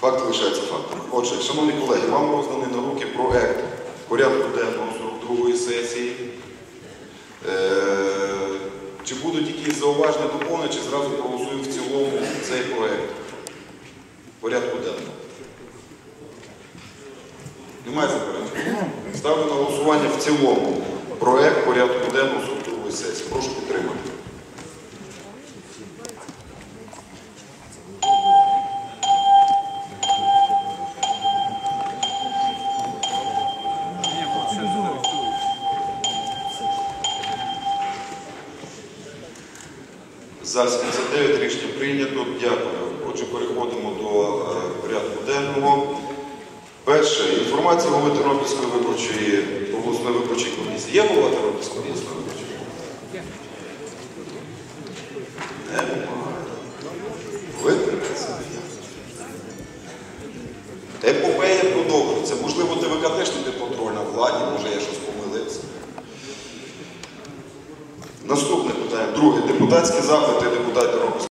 Факт лишається фактом. Отже, шановні колеги, вам розданий на руки проект порядку денного 42-ї сесії. Е, Чи будуть якісь зауваження доповнення, чи зразу проголосуємо в цілому цей проект порядку денного? Немає заперечень? Ставлю на голосування в цілому проект порядку денного 42-ї сесії. Прошу підтримати. За 79 рішення прийнято. Дякую. Отже, переходимо до е, порядку денного. Перше. Інформація голови Тернопільської виборчої обласної виборчої комісії. Є голова Тернопільської обласної виборчої? Немає. Витримається. Епопея продовжується. Можливо, ТВК теж не контрольна владі, може я щось помилився. Наступне. Друге. Депутатські запити депутатів Тернопільської